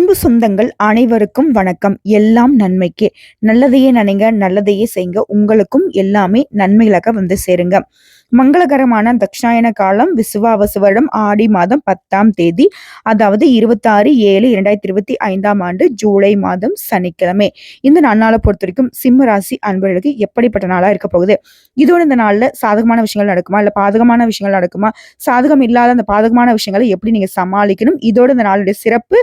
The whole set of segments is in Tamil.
அன்பு சொந்தங்கள் அனைவருக்கும் வணக்கம். எல்லாம் நன்மைக்கே. நல்லதையே நினைங்க நல்லதையே செய்யுங்க. உங்களுக்கும் எல்லாமே நன்மைகளாக வந்து சேருங்க. மங்களகரமான தக்ஷாயன காலம் விசுவாவசு வருடம் ஆடி மாதம் பத்தாம் தேதி அதாவது இருபத்தாறு ஏழு இரண்டாயிரத்தி இருபத்தி ஐந்தாம் ஆண்டு ஜூலை மாதம் சனிக்கிழமை. இந்த நன்னாளை பொறுத்த வரைக்கும் சிம்ம ராசி அன்பர்களுக்கு எப்படிப்பட்ட நாளாக இருக்க போகுது? இதோட இந்த நாளில் சாதகமான விஷயங்கள் நடக்குமா? இல்லை பாதகமான விஷயங்கள் நடக்குமா? சாதகம் இல்லாத அந்த பாதகமான விஷயங்களை எப்படி நீங்கள் சமாளிக்கணும்? இதோட இந்த நாளுடைய சிறப்பு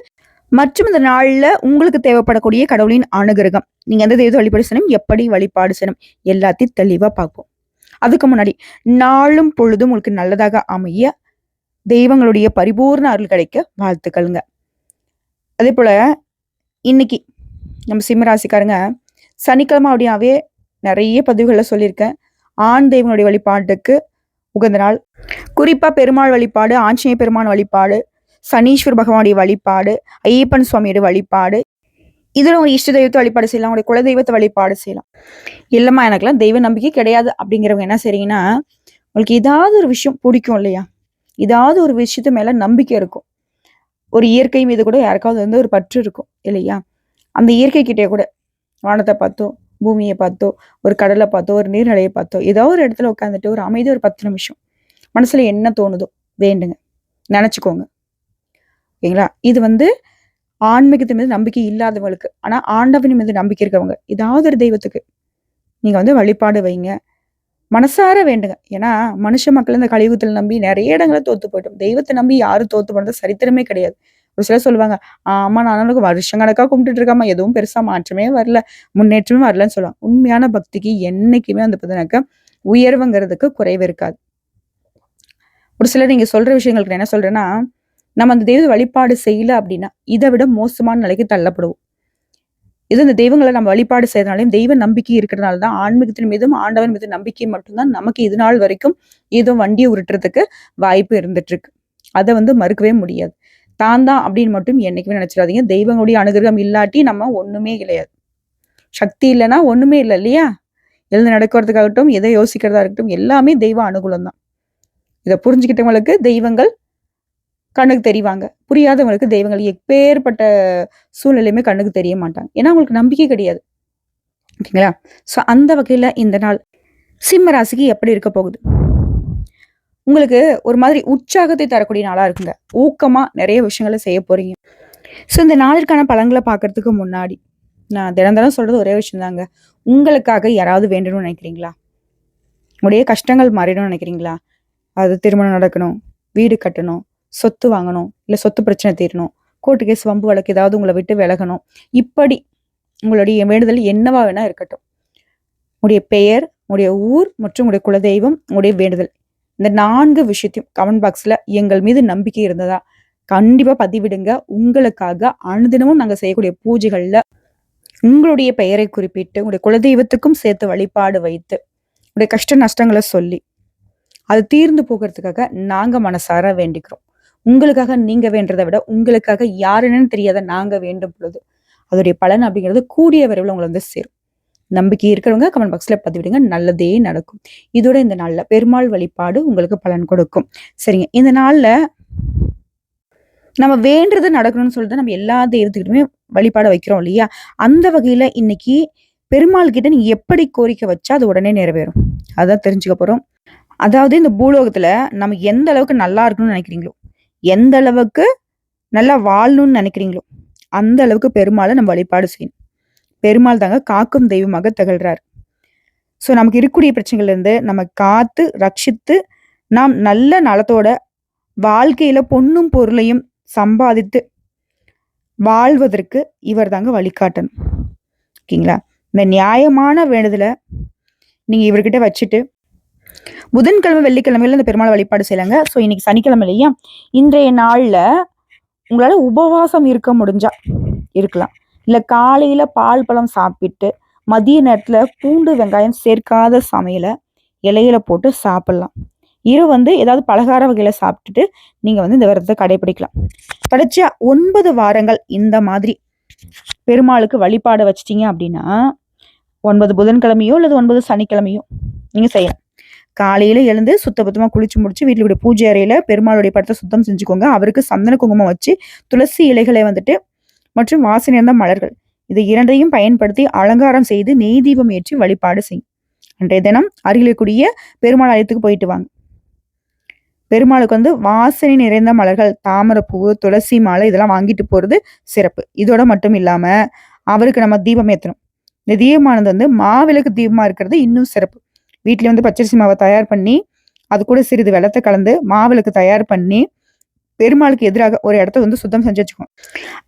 மற்றும் இந்த நாளில் உங்களுக்கு தேவைப்படக்கூடிய கடவுளின் அனுகிரகம். நீங்கள் எந்த தெய்வத்தை வழிபாடு செய்யணும் எப்படி வழிபாடு செய்யணும் எல்லாத்தையும் தெளிவாக பார்ப்போம். அதுக்கு முன்னாடி நாளும் பொழுதும் உங்களுக்கு நல்லதாக அமைய தெய்வங்களுடைய பரிபூர்ண அருள் கிடைக்க வாழ்த்துக்கள்ங்க. அதே போல் இன்னைக்கு நம்ம சிம்மராசிக்காரங்க சனிக்கிழமை அப்படியாவே நிறைய பதிவுகளில் சொல்லியிருக்கேன். ஆண் தெய்வங்களுடைய வழிபாட்டுக்கு உகந்த நாள். குறிப்பாக பெருமாள் வழிபாடு ஆஞ்சநேய பெருமான் வழிபாடு சனீஸ்வர் பகவானுடைய வழிபாடு ஐயப்பன் சுவாமியோட வழிபாடு இதில் ஒரு இஷ்ட தெய்வத்தை வழிபாடு செய்யலாம் உங்களுடைய குல தெய்வத்தை வழிபாடு செய்யலாம். இல்லைம்மா எனக்குலாம் தெய்வ நம்பிக்கை கிடையாது அப்படிங்கிறவங்க என்ன செய்றீங்கன்னா உங்களுக்கு ஏதாவது ஒரு விஷயம் பிடிக்கும் இல்லையா? ஏதாவது ஒரு விஷயத்து மேல நம்பிக்கை இருக்கும். ஒரு இயற்கை மீது கூட யாருக்காவது வந்து ஒரு பற்று இருக்கும் இல்லையா? அந்த இயற்கை கிட்டே கூட வானத்தை பார்த்தோ பூமியை பார்த்தோ ஒரு கடலை பார்த்தோ ஒரு நீர்நிலையை பார்த்தோ ஏதோ ஒரு இடத்துல உட்காந்துட்டு ஒரு அமைதி ஒரு பத்து நிமிஷம் மனசுல என்ன தோணுதோ வேண்டுங்க. நினச்சிக்கோங்க. ஓகேங்களா? இது வந்து ஆன்மீகத்தின் மீது நம்பிக்கை இல்லாதவங்களுக்கு ஆனால் ஆண்டவனின் மீது நம்பிக்கை இருக்கவங்க ஏதாவது ஒரு தெய்வத்துக்கு நீங்கள் வந்து வழிபாடு வைங்க. மனசார வேண்டுங்க. ஏன்னா மனுஷ மக்கள் இந்த கலியுகத்தில் நம்பி நிறைய இடங்களை தோத்து போயிட்டோம். தெய்வத்தை நம்பி யாரும் தோத்து போனது சரித்திரமே கிடையாது. ஒரு சிலர் சொல்லுவாங்க ஆமா நானும் வருஷம் கணக்காக கும்பிட்டுட்டு இருக்காம எதுவும் பெருசா மாற்றமே வரல. முன்னேற்றமே வரலன்னு சொல்லுவாங்க. உண்மையான பக்திக்கு என்னைக்குமே வந்து பார்த்தீங்கன்னாக்க உயர்வுங்கிறதுக்கு குறைவு இருக்காது. ஒரு சிலர் நீங்க சொல்ற விஷயங்களுக்கு என்ன சொல்றேன்னா நம்ம அந்த தெய்வ வழிபாடு செய்யல அப்படின்னா இதை விட மோசமான நிலைக்கு தள்ளப்படுவோம். இது இந்த தெய்வங்களை நம்ம வழிபாடு செய்யறதுனாலையும் தெய்வ நம்பிக்கை இருக்கிறதுனால தான் ஆன்மீகத்தின் மீதும் ஆண்டவன் மீது நம்பிக்கை மட்டும்தான் நமக்கு இது நாள் வரைக்கும் ஏதோ வண்டியை உருட்டுறதுக்கு வாய்ப்பு இருந்துட்டு இருக்கு அதை வந்து மறுக்கவே முடியாது. தான் தான் அப்படின்னு மட்டும் என்னைக்குமே நினைச்சிடாதீங்க. தெய்வங்களுடைய அனுகிரகம் இல்லாட்டி நம்ம ஒண்ணுமே கிடையாது. சக்தி இல்லைன்னா ஒண்ணுமே இல்லை இல்லையா? எழுந்து நடக்கிறதுக்காகட்டும் எதை யோசிக்கிறதா இருக்கட்டும் எல்லாமே தெய்வ அனுகூலம் தான் இதை புரிஞ்சுக்கிட்டவங்களுக்கு தெய்வங்கள் கண்ணுக்கு தெரிவாங்க. புரியாதவங்களுக்கு தெய்வங்கள் எப்பேற்பட்ட சூழ்நிலையுமே கண்ணுக்கு தெரிய மாட்டாங்க. ஏன்னா அவங்களுக்கு நம்பிக்கை கிடையாது. ஓகேங்களா? ஸோ அந்த வகையில் இந்த நாள் சிம்ம ராசிக்கு எப்படி இருக்க போகுது? உங்களுக்கு ஒரு மாதிரி உற்சாகத்தை தரக்கூடிய நாளாக இருக்குங்க. ஊக்கமாக நிறைய விஷயங்களை செய்ய போறீங்க. ஸோ இந்த நாளிற்கான பழங்களை பார்க்கறதுக்கு முன்னாடி நான் தினம் தினம் சொல்றது ஒரே விஷயம் தாங்க உங்களுக்காக யாராவது வேண்டணும்னு நினைக்கிறீங்களா? உங்களுடைய கஷ்டங்கள் மாறிடணும்னு நினைக்கிறீங்களா? அது திருமணம் நடக்கணும் வீடு கட்டணும் சொத்து வாங்கணும் இல்லை சொத்து பிரச்சனை தீரணும் கோர்ட்டு கேஸ் வம்பு வழக்கு ஏதாவது உங்களை விட்டு விலகணும். இப்படி உங்களுடைய வேண்டுதல் என்னவா வேணா இருக்கட்டும். உங்களுடைய பெயர் உங்களுடைய ஊர் மற்றும் உங்களுடைய குலதெய்வம் உங்களுடைய வேண்டுதல். இந்த நான்கு விஷயத்தையும் கமெண்ட் பாக்ஸில் எங்கள் மீது நம்பிக்கை இருந்ததா? கண்டிப்பாக பதிவிடுங்க. உங்களுக்காக அனுதினமும் நாங்கள் செய்யக்கூடிய பூஜைகளில் உங்களுடைய பெயரை குறிப்பிட்டு உங்களுடைய குலதெய்வத்துக்கும் சேர்த்து வழிபாடு வைத்து உங்களுடைய கஷ்ட நஷ்டங்களை சொல்லி அது தீர்ந்து போகிறதுக்காக நாங்கள் மனசார வேண்டிக்கிறோம். உங்களுக்காக நீங்க வேண்டதை விட உங்களுக்காக யாருன்னு தெரியாத நாங்க வேண்டும் பொழுது. அதோடைய பலன் அப்படிங்கிறது கூடிய விரைவில் உங்களை வந்து சேரும். நம்பிக்கை இருக்கிறவங்க கமெண்ட் பாக்ஸ்ல பதிவிடுங்க. நல்லதே நடக்கும். இதோட இந்த நாள்ல பெருமாள் வழிபாடு உங்களுக்கு பலன் கொடுக்கும். சரிங்க. இந்த நாள்ல நம்ம வேண்டது நடக்கணும்னு சொல்லிட்டு நம்ம எல்லா தெய்வத்துக்கிட்டுமே வழிபாடு வைக்கிறோம் இல்லையா? அந்த வகையில இன்னைக்கு பெருமாள் கிட்ட நீங்க எப்படி கோரிக்கை வச்சா அது உடனே நிறைவேறும். அதான் தெரிஞ்சுக்க போறோம். அதாவது இந்த பூலோகத்துல நம்ம எந்த அளவுக்கு நல்லா இருக்கணும்னு நினைக்கிறீங்களோ எந்த அளவுக்கு நல்லா வாழணும்னு நினைக்கிறீங்களோ அந்த அளவுக்கு பெருமாளை நம்ம வழிபாடு செய்யணும். பெருமாள் தாங்க காக்கும் தெய்வமாக திகழ்றார். ஸோ நமக்கு இருக்கக்கூடிய பிரச்சனைகள்லேருந்து நம்ம காத்து ரட்சித்து நாம் நல்ல நலத்தோட வாழ்க்கையில பொண்ணும் பொருளையும் சம்பாதித்து வாழ்வதற்கு இவர் தாங்க வழிகாட்டணும். ஓகேங்களா? இந்த நியாயமான வேண்டுதலை நீங்கள் இவர்கிட்ட வச்சுட்டு புதன்கிழமை வெள்ளிக்கிழமையில இந்த பெருமாள் வழிபாடு செய்யலாங்க. ஸோ இன்னைக்கு சனிக்கிழமை இல்லையா? இன்றைய நாளில் உங்களால் உபவாசம் இருக்க முடிஞ்சா இருக்கலாம். இல்லை காலையில பால் பழம் சாப்பிட்டு மதிய நேரத்தில் பூண்டு வெங்காயம் சேர்க்காத சமையலை இலையில போட்டு சாப்பிட்லாம். இரு வந்து ஏதாவது பலகார வகையில் சாப்பிட்டுட்டு நீங்க வந்து இந்த விரதத்தை கடைபிடிக்கலாம். தொடர்ச்சியாக ஒன்பது வாரங்கள் இந்த மாதிரி பெருமாளுக்கு வழிபாடு வச்சிட்டீங்க அப்படின்னா ஒன்பது புதன்கிழமையோ அல்லது ஒன்பது சனிக்கிழமையோ நீங்கள் செய்யலாம். காலையில எழுந்து சுத்தபத்தமா குளிச்சு முடிச்சு வீட்டுடைய பூஜை அறையில பெருமாளுடைய படத்தை சுத்தம் செஞ்சுக்கோங்க. அவருக்கு சந்தன குங்குமம் வச்சு துளசி இலைகளை வந்துட்டு மற்றும் வாசனை இருந்த மலர்கள். இது இரண்டையும் பயன்படுத்தி அலங்காரம் செய்து நெய் தீபம் ஏற்றி வழிபாடு செய்யும் அன்றைய தினம் அருகில் பெருமாள் ஆலயத்துக்கு போயிட்டு வாங்க. பெருமாளுக்கு வந்து வாசனை நிறைந்த மலர்கள் தாமரைப்பூ துளசி மாலை இதெல்லாம் வாங்கிட்டு போறது சிறப்பு. இதோட மட்டும் இல்லாம அவருக்கு நம்ம தீபம் ஏற்றணும் இந்த தீபமானது வந்து மாவிளக்கு தீபமா இருக்கிறது இன்னும் சிறப்பு. வீட்டில் வந்து பச்சரிசி மாவை தயார் பண்ணி அது கூட சிறிது வெள்ளத்தை கலந்து மாவிளக்கு தயார் பண்ணி பெருமாளுக்கு எதிராக ஒரு இடத்த வந்து சுத்தம் செஞ்சு வச்சுக்கோம்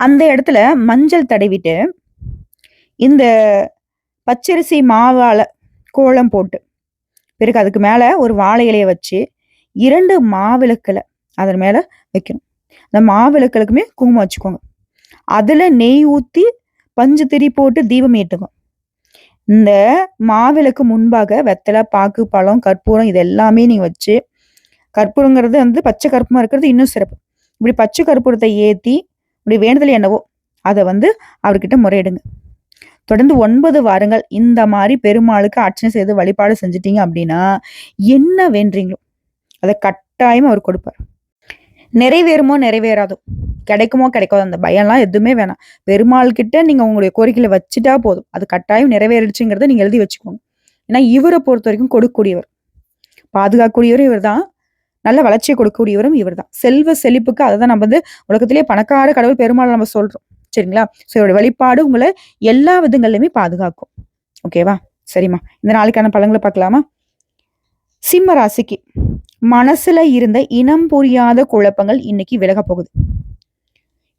அந்த இடத்துல மஞ்சள் தடவிட்டு இந்த பச்சரிசி மாவால் கோலம் போட்டு பிறகு அதுக்கு மேலே ஒரு வாழை இலையை வச்சு இரண்டு மாவிளக்கில் அதன் மேலே வைக்கணும். அந்த மாவிளக்களுக்குமே குங்குமம் வச்சுக்கோங்க. அதில் நெய் ஊற்றி பஞ்சு திரி போட்டு தீபம் ஏற்றுக்கும் இந்த மாவிளக்கு முன்பாக வெத்தலை பாக்கு பழம் கற்பூரம் இது எல்லாமே நீங்கள் வச்சு கற்பூரங்கிறது வந்து பச்சை கற்பூரமாக இருக்கிறது இன்னும் சிறப்பு. இப்படி பச்சை கற்பூரத்தை ஏற்றி இப்படி வேண்டுதல் என்னவோ அதை வந்து அவர்கிட்ட முறையிடுங்க. தொடர்ந்து ஒன்பது வாரங்கள் இந்த மாதிரி பெருமாளுக்கு அர்ச்சனை செய்து வழிபாடு செஞ்சிட்டீங்க அப்படின்னா என்ன வேண்டீங்களோ அதை கட்டாயம் அவர் கொடுப்பார். நிறைவேறுமோ நிறைவேறாதோ கிடைக்குமோ கிடைக்காதோ அந்த பயம்லாம் எதுவுமே வேணாம். பெருமாள் கிட்ட நீங்க உங்களுடைய கோரிக்கையில வச்சுட்டா போதும். அது கட்டாயம் நிறைவேறிடுச்சுங்கிறத நீங்க எழுதி வச்சுக்கோங்க. ஏன்னா இவரை பொறுத்த வரைக்கும் கொடுக்கக்கூடியவர். பாதுகாக்கக்கூடியவரும் இவர் தான் நல்ல வளர்ச்சியை கொடுக்கக்கூடியவரும் இவர் தான் செல்வ செழிப்புக்கு அதை தான் நம்ம வந்து உலகத்திலேயே பணக்கார கடவுள் பெருமாள் நம்ம சொல்றோம். சரிங்களா? ஸோ இவருடைய வழிபாடு உங்களை எல்லா விதங்கள்லையுமே பாதுகாக்கும். ஓகேவா சரிம்மா. இந்த நாளைக்கான பழங்களை பார்க்கலாமா? சிம்ம ராசிக்கு மனசுல இருந்த இனம் புரியாத குழப்பங்கள் இன்னைக்கு விலக போகுது.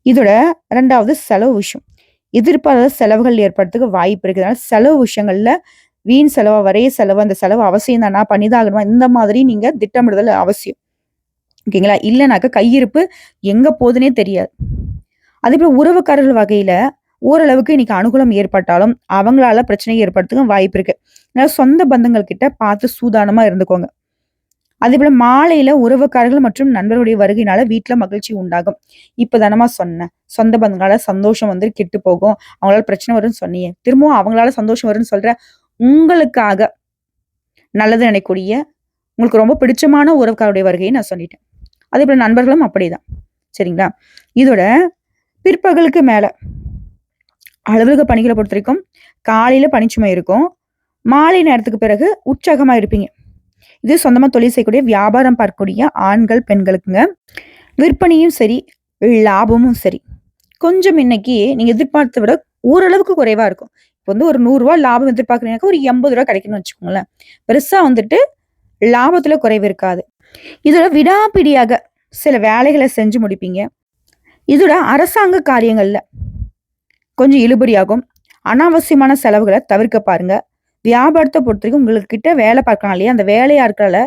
இதோட ரெண்டாவது செலவு விஷயம். எதிர்பாராத செலவுகள் ஏற்படுறதுக்கு வாய்ப்பு இருக்குதுனால செலவு விஷயங்கள்ல வீண் செலவா வரைய செலவு அந்த செலவு அவசியம் தானா? பண்ணிதாகணுமா இந்த மாதிரி நீங்க திட்டமிடுதல் அவசியம். ஓகேங்களா இல்லைனாக்க கையிருப்பு எங்க போகுதுன்னே தெரியாது. அதே போல உறவுக்காரர்கள் வகையில ஓரளவுக்கு இன்னைக்கு அனுகூலம் ஏற்பட்டாலும் அவங்களால பிரச்சனை ஏற்படுறதுக்கும் வாய்ப்பு இருக்கு. அதனால சொந்த பந்தங்கள் கிட்ட பார்த்து சூதானமா இருந்துக்கோங்க. அதே போல மாலையில உறவுக்காரர்கள் மற்றும் நண்பர்களுடைய வருகையினால வீட்டுல மகிழ்ச்சி உண்டாகும். இப்போ தானமா சொன்னேன் சொந்த பந்தங்களால சந்தோஷம் வந்து கெட்டு போகும். அவங்களால பிரச்சனை வரும்னு சொன்னீங்க திரும்பவும் அவங்களால சந்தோஷம் வரும்னு சொல்ற உங்களுக்காக நல்லது நினைக்கூடிய உங்களுக்கு ரொம்ப பிடிச்சமான உறவுக்காருடைய வருகையை நான் சொல்லிட்டேன். அதே போல நண்பர்களும் அப்படிதான். சரிங்களா? இதோட பிற்பகலுக்கு மேல அலுவலக பணிகளை பொறுத்த வரைக்கும் காலையில பணிச்சுமை இருக்கும். மாலை நேரத்துக்கு பிறகு உற்சாகமா இருப்பீங்க. இது சொந்தமாக தொழில் செய்யக்கூடிய வியாபாரம் பார்க்கக்கூடிய ஆண்கள் பெண்களுக்குங்க. விற்பனையும் சரி லாபமும் சரி. கொஞ்சம் இன்னைக்கு நீங்கள் எதிர்பார்த்த விட ஓரளவுக்கு குறைவாக இருக்கும். இப்போ வந்து ஒரு நூறுரூவா லாபம் எதிர்பார்க்குறீங்கன்னாக்கா ஒரு எண்பது ரூபா கிடைக்கும்னு வச்சுக்கோங்களேன். பெருசாக வந்துட்டு லாபத்தில் குறைவு இருக்காது. இதோட விடாப்பிடியாக சில வேலைகளை செஞ்சு முடிப்பீங்க. இதோட அரசாங்க காரியங்களில் கொஞ்சம் இழுபடியாகும். அனாவசியமான செலவுகளை தவிர்க்க பாருங்கள் வியாபாரத்தை பொறுத்த வரைக்கும் உங்ககிட்ட வேலை பார்க்கலாம் இல்லையா? அந்த வேலையா இருக்கிறால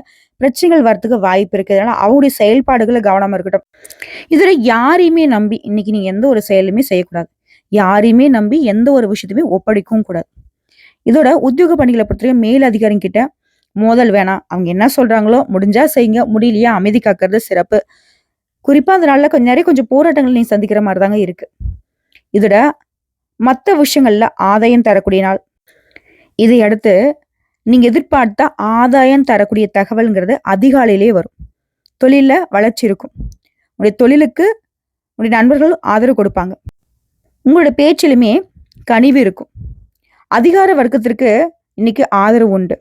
பிரச்சனைகள் வரத்துக்கு வாய்ப்பு இருக்குது. அதனால அவருடைய செயல்பாடுகளை கவனமாக இருக்கட்டும். இதில் யாரையுமே நம்பி இன்னைக்கு நீங்கள் எந்த ஒரு செயலுமே செய்யக்கூடாது. யாரையுமே நம்பி எந்த ஒரு விஷயத்தையுமே ஒப்படைக்கவும் கூடாது. இதோட உத்தியோக பணிகளை பொறுத்தவரைக்கும் மேல் அதிகாரிங்க கிட்ட மோதல் வேணாம். அவங்க என்ன சொல்றாங்களோ முடிஞ்சா செய்யுங்க. முடியலையா? அமைதி காக்கிறது சிறப்பு. குறிப்பாக அந்த நாளில் கொஞ்சம் நிறைய கொஞ்சம் போராட்டங்கள் நீங்கள் சந்திக்கிற மாதிரி தாங்க இருக்கு. இதோட மற்ற விஷயங்களில் ஆதாயம் தரக்கூடிய நாள். இதையடுத்து நீங்கள் எதிர்பார்த்த ஆதாயம் தரக்கூடிய தகவல்ங்கிறது அதிகாலையிலேயே வரும். தொழிலில் வளர்ச்சி இருக்கும். உங்களுடைய தொழிலுக்கு உங்களுடைய நண்பர்கள் ஆதரவு கொடுப்பாங்க. உங்களோட பேச்சிலுமே கனிவு இருக்கும். அதிகார வர்க்கத்திற்கு இன்னைக்கு ஆதரவு உண்டு.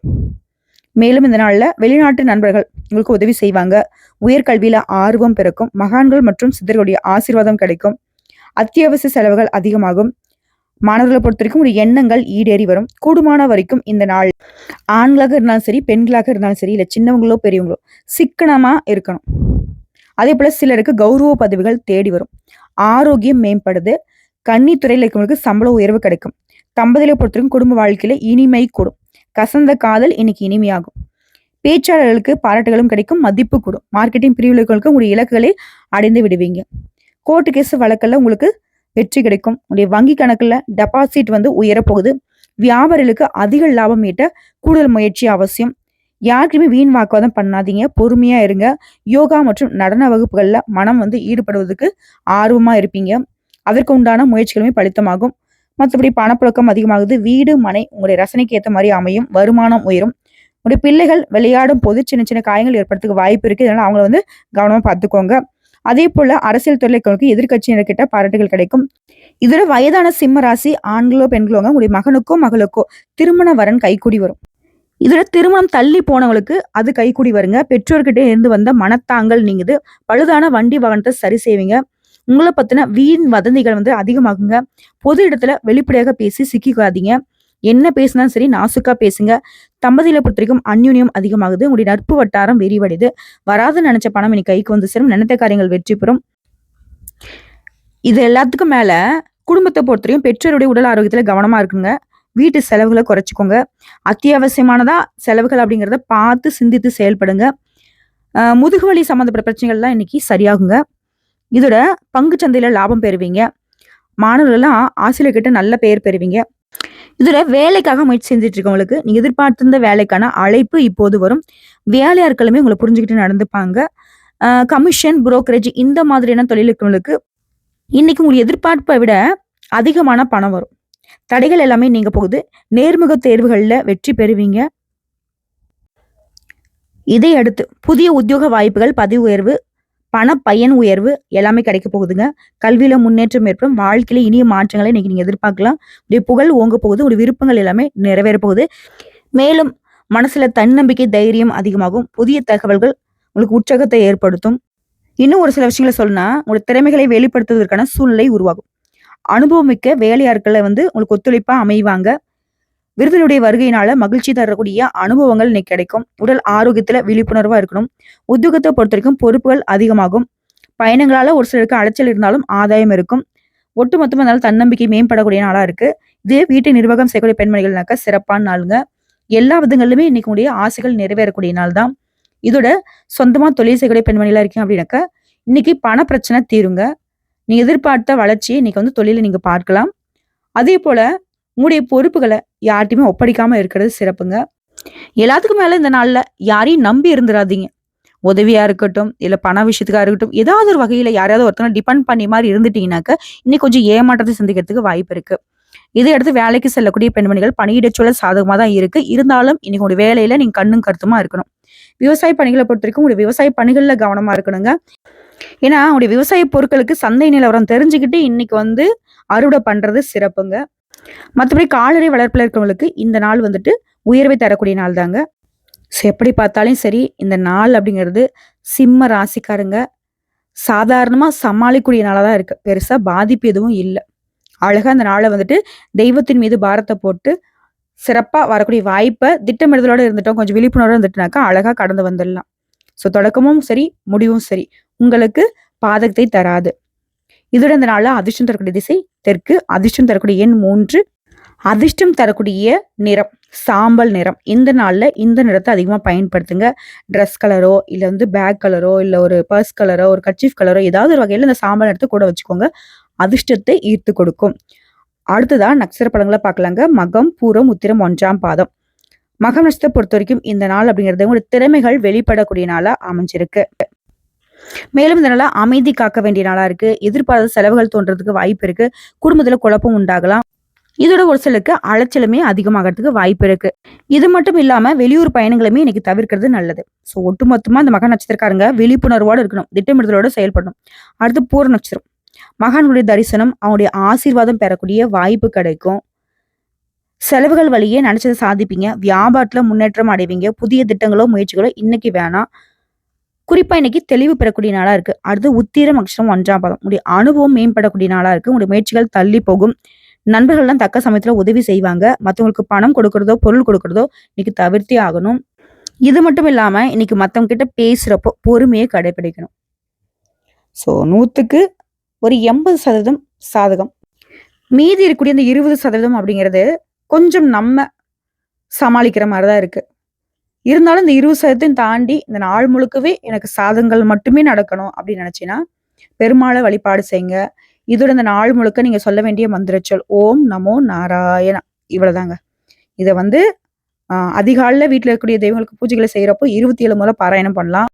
மேலும் இந்த நாளில் வெளிநாட்டு நண்பர்கள் உங்களுக்கு உதவி செய்வாங்க. உயர்கல்வியில் ஆர்வம் பிறக்கும். மகான்கள் மற்றும் சித்தர்களுடைய ஆசீர்வாதம் கிடைக்கும். அத்தியாவசிய செலவுகள் அதிகமாகும். மாணவர்களை பொறுத்த வரைக்கும் ஒரு எண்ணங்கள் ஈடேறி வரும். கூடுமான வரைக்கும் இந்த நாள் ஆண்களாக இருந்தாலும் சரி பெண்களாக இருந்தாலும் சரி இல்லை சின்னவங்களோ பெரியவங்களோ சிக்கனமா இருக்கணும். அதே போல சிலருக்கு கௌரவ பதவிகள் தேடி வரும். ஆரோக்கியம் மேம்படுது. கன்னித்துறையில் இருக்கவங்களுக்கு சம்பள உயர்வு கிடைக்கும். தம்பதிகளை பொறுத்தவரைக்கும் குடும்ப வாழ்க்கையில இனிமை கூடும். கசந்த காதல் இன்னைக்கு இனிமையாகும். பேச்சாளர்களுக்கு பாராட்டுகளும் கிடைக்கும் மதிப்பு கூடும். மார்க்கெட்டிங் பிரிவுகளுக்கு உங்களுடைய இலக்குகளை அடைந்து விடுவீங்க. கோர்ட்டு கேஸ் வழக்கில் உங்களுக்கு வெற்றி கிடைக்கும். உடைய வங்கி கணக்குல டெபாசிட் வந்து உயரப்போகுது வியாபாரிகளுக்கு அதிக லாபம் ஈட்ட கூடுதல் முயற்சி அவசியம். யாருக்குமே வீண் வாக்குவாதம் பண்ணாதீங்க. பொறுமையா இருங்க. யோகா மற்றும் நடன வகுப்புகள்ல மனம் வந்து ஈடுபடுவதற்கு ஆர்வமா இருப்பீங்க. அதற்கு உண்டான முயற்சிகளுமே பலித்தமாகும். மற்றபடி பணப்புழக்கம் அதிகமாகுது. வீடு மனை உங்களுடைய ரசனைக்கு ஏற்ற மாதிரி அமையும். வருமானம் உயரும். உங்களுடைய பிள்ளைகள் விளையாடும் போது சின்ன சின்ன காயங்கள் ஏற்படுறதுக்கு வாய்ப்பு இருக்கு. இதனால அவங்கள வந்து கவனமா பார்த்துக்கோங்க. அதே போல அரசியல் துறைகளுக்கு எதிர்கட்சியினர்கிட்ட பாராட்டுகள் கிடைக்கும். இதுல வயதான சிம்ம ராசி ஆண்களோ பெண்களோங்க உங்களுடைய மகனுக்கோ மகளுக்கோ திருமண வரன் கைக்கூடி வரும். இதோட திருமணம் தள்ளி போனவங்களுக்கு அது கைக்கூடி வருங்க. பெற்றோர்கிட்ட இருந்து வந்த மனத்தாங்கல் நீங்குது. பழுதான வண்டி வாகனத்தை சரி செய்வீங்க. உங்களை பத்தின வீண் வதந்திகள் வந்து அதிகமாகுங்க. பொது இடத்துல வெளிப்படையாக பேசி சிக்கிக்காதீங்க. என்ன பேசினாலும் சரி நாசுக்கா பேசுங்க. தம்பதியில பொறுத்த வரைக்கும் அந்யுன்யம் அதிகமாகுது. உங்களுடைய நட்பு வட்டாரம் விரிவடைது வராது நினைச்ச பணம் இன்னைக்கு கைக்கு வந்து சேரும். நினைத்த காரியங்கள் வெற்றி பெறும். இது எல்லாத்துக்கும் மேல குடும்பத்தை பொறுத்தவரையும் பெற்றோருடைய உடல் ஆரோக்கியத்துல கவனமா இருக்குங்க. வீட்டு செலவுகளை குறைச்சிக்கோங்க. அத்தியாவசியமானதா செலவுகள் அப்படிங்கிறத பார்த்து சிந்தித்து செயல்படுங்க. முதுகு முதுகுவலி சம்மந்தப்பட்ட பிரச்சனைகள்லாம் இன்னைக்கு சரியாகுங்க. இதோட பங்கு சந்தையில லாபம் பெறுவீங்க. மாணவர்கள்லாம் ஆசிரியர்கிட்ட நல்ல பெயர் பெறுவீங்க. இதில் வேலைக்காக முயற்சி செஞ்சுட்டு இருக்கவங்களுக்கு நீங்கள் எதிர்பார்த்திருந்த வேலைக்கான அழைப்பு இப்போது வரும். வேலையாட்களுமே உங்களை புரிஞ்சுக்கிட்டு நடந்துப்பாங்க. கமிஷன் புரோக்கரேஜ் இந்த மாதிரியான தொழில் இருக்கவங்களுக்கு இன்னைக்கு உங்களுக்கு எதிர்பார்ப்பை விட அதிகமான பணம் வரும். தடைகள் எல்லாமே நீங்க போகுது. நேர்முக தேர்வுகளில் வெற்றி பெறுவீங்க. இதை அடுத்து புதிய உத்தியோக வாய்ப்புகள் பதிவு உயர்வு பண பயன் உயர்வு எல்லாமே கிடைக்க போகுதுங்க. கல்வியில முன்னேற்றம் ஏற்படும். வாழ்க்கையில இனிய மாற்றங்களை இன்னைக்கு நீங்க எதிர்பார்க்கலாம். உடைய புகழ் ஓங்க போகுது. உடைய விருப்பங்கள் எல்லாமே நிறைவேற போகுது. மேலும் மனசுல தன்னம்பிக்கை தைரியம் அதிகமாகும். புதிய தகவல்கள் உங்களுக்கு உற்சாகத்தை ஏற்படுத்தும். இன்னும் ஒரு சில விஷயங்களை சொல்லணும்னா உங்களுடைய திறமைகளை வெளிப்படுத்துவதற்கான சூழ்நிலை உருவாகும். அனுபவமிக்க வேலையாட்களை வந்து உங்களுக்கு ஒத்துழைப்பா அமைவாங்க. விருதினுடைய வருகையினால மகிழ்ச்சி தரக்கூடிய அனுபவங்கள் இன்னைக்கு கிடைக்கும். உடல் ஆரோக்கியத்துல விழிப்புணர்வா இருக்கணும். உத்தியோகத்தை பொறுத்த வரைக்கும் பொறுப்புகள் அதிகமாகும். பயணங்களால ஒரு சிலருக்கு அலைச்சல் இருந்தாலும் ஆதாயம் இருக்கும். ஒட்டுமொத்தமாக இருந்தாலும் தன்னம்பிக்கை மேம்படக்கூடிய நாளா இருக்கு. இதே வீட்டை நிர்வாகம் செய்யக்கூடிய பெண்மணிகள்னாக்கா சிறப்பான நாளுங்க. எல்லா விதங்களிலுமே இன்னைக்கு உடைய ஆசைகள் நிறைவேறக்கூடிய நாள் தான் இதோட சொந்தமா தொழில் செய்யக்கூடிய பெண்மணிகளா இருக்கீங்க அப்படின்னாக்கா இன்னைக்கு பண பிரச்சனை தீருங்க. நீ எதிர்பார்த்த வளர்ச்சியை இன்னைக்கு வந்து தொழிலை நீங்க பார்க்கலாம். அதே போல உங்களுடைய பொறுப்புகளை யார்ட்டையுமே ஒப்படைக்காமல் இருக்கிறது சிறப்புங்க. எல்லாத்துக்கும் மேலே இந்த நாளில் யாரையும் நம்பி இருந்துடாதீங்க உதவியாக இருக்கட்டும் இல்லை பண விஷயத்துக்காக இருக்கட்டும் ஏதாவது ஒரு வகையில் யாரையாவது ஒருத்தனை டிபெண்ட் பண்ணி மாதிரி இருந்துட்டீங்கன்னாக்க இன்னைக்கு கொஞ்சம் ஏமாற்றத்தை சந்திக்கிறதுக்கு வாய்ப்பு இருக்கு. இதை அடுத்து வேலைக்கு செல்லக்கூடிய பெண்மணிகள் பணியிடச்சூழல் சாதகமாக தான் இருக்கு. இருந்தாலும் இன்னைக்கு உங்களுடைய வேலையில நீங்க கண்ணும் கருத்துமா இருக்கணும். விவசாய பணிகளை பொறுத்த வரைக்கும் உங்களுடைய விவசாய பணிகள்ல கவனமா இருக்கணுங்க. ஏன்னா உங்களுடைய விவசாய பொருட்களுக்கு சந்தை நிலவரம் தெரிஞ்சுக்கிட்டு இன்னைக்கு வந்து அறுவடை பண்றது சிறப்புங்க. மற்றபடி கால்நடை வளர்ப்பில் இருக்கவங்களுக்கு இந்த நாள் வந்துட்டு உயர்வை தரக்கூடிய நாள் தாங்க. ஸோ எப்படி பார்த்தாலும் சரி இந்த நாள் அப்படிங்கிறது சிம்ம ராசிக்காரங்க. சாதாரணமாக சமாளிக்கக்கூடிய நாளாக தான் இருக்குது பெருசாக பாதிப்பு எதுவும் இல்லை. அழகாக அந்த நாளை வந்துட்டு தெய்வத்தின் மீது பாரத்தை போட்டு சிறப்பாக வரக்கூடிய வாய்ப்பை திட்டமிடுதலோட இருந்துட்டோம். கொஞ்சம் விழிப்புணர்வு இருந்துட்டுனாக்கா அழகாக கடந்து வந்துடலாம். ஸோ தொடக்கமும் சரி முடிவும் சரி. உங்களுக்கு பாதகத்தை தராது. இதோட இந்த நாளில் அதிர்ஷ்டம் தரக்கூடிய திசை தெற்கு அதிர்ஷ்டம் தரக்கூடிய எண் மூன்று. அதிர்ஷ்டம் தரக்கூடிய நிறம் சாம்பல் நிறம். இந்த நாளில் இந்த நிறத்தை அதிகமாக பயன்படுத்துங்க. ட்ரெஸ் கலரோ இல்லை வந்து பேக் கலரோ இல்லை ஒரு பர்ஸ் கலரோ ஒரு கர்ச்சீஃப் கலரோ ஏதாவது ஒரு வகையில் இந்த சாம்பல் நிறத்தை கூட வச்சுக்கோங்க. அதிர்ஷ்டத்தை ஈர்த்து கொடுக்கும். அடுத்ததாக நட்சத்திர படங்களை பார்க்கலாங்க. மகம் பூரம் உத்திரம் ஒன்றாம் பாதம். மகம் நட்சத்திரத்தை பொறுத்த வரைக்கும் இந்த நாள் அப்படிங்கிறது உங்களுடைய திறமைகள் வெளிப்படக்கூடிய நாளாக அமைஞ்சிருக்கு. மேலும் இந்த அமைதி காக்க வேண்டிய நாளா இருக்கு. எதிர்பாராத செலவுகள் தோன்றதுக்கு வாய்ப்பு இருக்கு. குடும்பத்துல குழப்பம் உண்டாகலாம். இதோட ஒரு சிலருக்கு அலைச்சலுமே அதிகமாகிறதுக்கு வாய்ப்பு இருக்கு. இது மட்டும் இல்லாம வெளியூர் பயணங்களுமே இன்னைக்கு தவிர்க்கிறது நல்லது. ஸோ ஒட்டுமொத்தமா இந்த மக நட்சத்திரக்காரங்க விழிப்புணர்வோடு இருக்கணும். திட்டமிடுதலோட செயல்படணும். அடுத்து பூர நட்சத்திரம். மகான்களுடைய தரிசனம் அவங்களுடைய ஆசீர்வாதம் பெறக்கூடிய வாய்ப்பு கிடைக்கும். செலவுகள் வழியே நினைச்சதை சாதிப்பீங்க. வியாபாரத்துல முன்னேற்றம் அடைவீங்க. புதிய திட்டங்களோ முயற்சிகளோ இன்னைக்கு வேணாம். குறிப்பா இன்னைக்கு தெளிவு பெறக்கூடிய நாளா இருக்கு. அடுத்து உத்திரம் அக்ஷரம் ஒன்றாம் பதம். உங்களுடைய அனுபவம் மேம்படக்கூடிய நாளா இருக்கு. உங்களுடைய முயற்சிகள் தள்ளி போகும். நண்பர்கள்லாம் தக்க சமயத்துல உதவி செய்வாங்க. மற்றவங்களுக்கு பணம் கொடுக்கறதோ பொருள் கொடுக்கறதோ இன்னைக்கு தவிர்த்தே ஆகணும். இது மட்டும் இல்லாம இன்னைக்கு மத்தவங்க கிட்ட பேசுறப்போ பொறுமையை கடைபிடிக்கணும். ஸோ நூத்துக்கு ஒரு எண்பது சதவீதம் சாதகம். மீதி இருக்கக்கூடிய இந்த இருபது சதவீதம் அப்படிங்கிறது கொஞ்சம் நம்ம சமாளிக்கிற மாதிரி தான் இருக்கு. இருந்தாலும் இந்த இருபது சதத்தையும் தாண்டி இந்த நாள் முழுக்கவே எனக்கு சாதகங்கள் மட்டுமே நடக்கணும் அப்படின்னு நினைச்சீங்கன்னா பெருமாளை வழிபாடு செய்யுங்க. இதோட இந்த நாள் முழுக்க நீங்க சொல்ல வேண்டிய மந்திரச்சொல் ஓம் நமோ நாராயணா இவ்வளவுதாங்க. இதை வந்து ஆஹ் வீட்டில் இருக்கக்கூடிய தெய்வங்களுக்கு பூஜைகளை செய்யறப்போ இருபத்தி ஏழு முறை பாராயணம் பண்ணலாம்.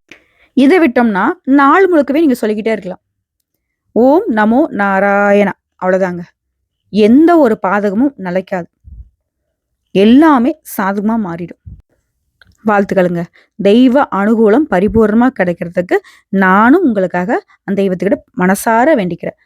இதை விட்டோம்னா நாள் முழுக்கவே நீங்க சொல்லிக்கிட்டே இருக்கலாம். ஓம் நமோ நாராயணா அவ்வளவுதாங்க. எந்த ஒரு பாதகமும் நிலைக்காது. எல்லாமே சாதகமா மாறிடும். வாழ்த்துக்களுங்க. தெய்வ அனுகூலம் பரிபூர்ணமாக கிடைக்கிறதுக்கு நானும் உங்களுக்காக அந்த தெய்வத்துக்கிட்ட மனசார வேண்டிக்கிறேன்.